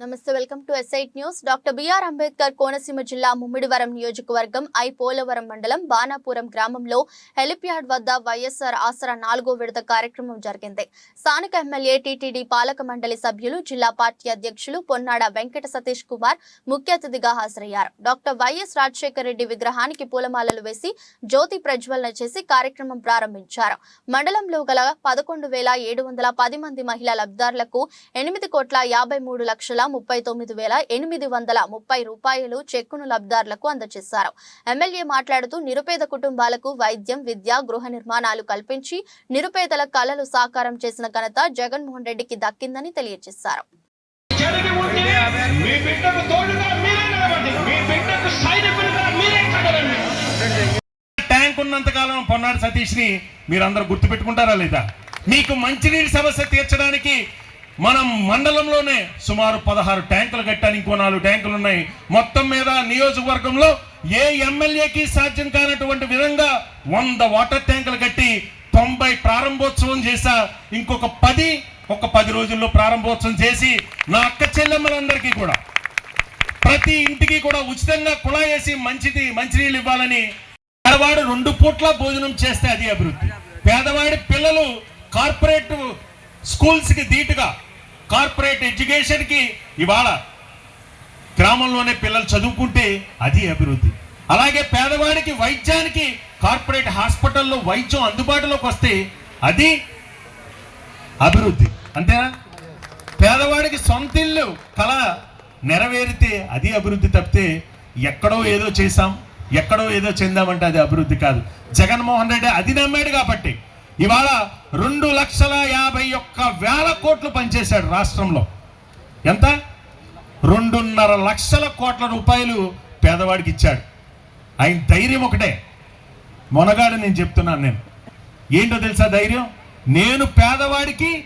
నమస్తే welcome to SIT news doctor BR Ambedkar Konaseema జిల్లా ముమ్మిడివరం నియోజకవర్గం ఐ పోలవరం మండలం బాణాపురం గ్రామంలో హెలిప్యాడ్ వద్ద వైఎస్ఆర్ ఆసరా నాలుగో విడత కార్యక్రమం జరిగింది. స్థానిక ఎమ్మెల్యే టీటీడీ పాలక మండలి సభ్యులు జిల్లా పార్టీ అధ్యక్షులు పొన్నాడ వెంకట సతీష్ కుమార్ ముఖ్య అతిథిగా హాజరయ్యారు. డాక్టర్ వైఎస్ రాజశేఖర రెడ్డి విగ్రహానికి పూలమాలలు వేసి జ్యోతి ప్రజ్వలన చేసి కార్యక్రమం ప్రారంభించారు. మండలంలో గల పదకొండు వేల ఏడు వందల పది మంది మహిళా లబ్ధిదారులకు ఎనిమిది కోట్ల యాభై మూడు లక్షల ముప్పై తొమ్మిది వేల ఎనిమిది వందల ముప్పై రూపాయలు చెక్కును లబ్ధిదారులకు అందజేశారు. ఎమ్మెల్యే మాట్లాడుతూ నిరుపేద కుటుంబాలకు వైద్యం విద్య గృహ నిర్మాణాలు కల్పించి నిరుపేదల కళలు సాకారం చేసిన ఘనత జగన్మోహన్ రెడ్డికి దక్కిందని తెలియజేశారు. ట్యాంక్ ఉన్నంత కాలం పొన్నాడు సతీష్ని మీరందరూ గుర్తుపెట్టుకుంటారా లేదా? మీకు మంచినీటి సమస్య తీర్చడానికి మనం మండలంలోనే సుమారు పదహారు ట్యాంకులు కట్టాను ఇంకో నాలుగు ట్యాంకులు ఉన్నాయి మొత్తం మీద నియోజకవర్గంలో ఏ ఎమ్మెల్యేకి సాధ్యం కానటువంటి విధంగా వంద వాటర్ ట్యాంకులు కట్టి తొంభై ప్రారంభోత్సవం చేశా. ఇంకొక పది ఒక పది రోజుల్లో ప్రారంభోత్సవం చేసి నా అక్క చెల్లెమ్మలందరికీ కూడా ప్రతి ఇంటికి కూడా ఉచితంగా కుళాయేసి మంచిది మంచినీళ్ళు ఇవ్వాలని పేదవాడు రెండు పూట్ల భోజనం చేస్తే అది అభివృద్ధి. పేదవాడి పిల్లలు కార్పొరేట్ స్కూల్స్కి ధీటుగా కార్పొరేట్ ఎడ్యుకేషన్కి ఇవాళ గ్రామంలోనే పిల్లలు చదువుకుంటే అది అభివృద్ధి. అలాగే పేదవాడికి వైద్యానికి కార్పొరేట్ హాస్పిటల్లో వైద్యం అందుబాటులోకి వస్తే అది అభివృద్ధి. అంతేనా? పేదవాడికి సొంత ఇల్లు కళ నెరవేరితే అది అభివృద్ధి తప్పితే ఎక్కడో ఏదో చేశాం ఎక్కడో ఏదో చెందామంటే అది అభివృద్ధి కాదు. జగన్మోహన్ రెడ్డి అది నమ్మాడు కాబట్టి ఇవాళ రెండు లక్షల యాభై ఒక్క వేల కోట్లు పనిచేశాడు రాష్ట్రంలో. ఎంత? రెండున్నర లక్షల కోట్ల రూపాయలు పేదవాడికి ఇచ్చాడు. ఆయన ధైర్యం ఒకటే. మొనగాడు నేను చెప్తున్నాను నేను. ఏంటో తెలుసా ధైర్యం? నేను పేదవాడికి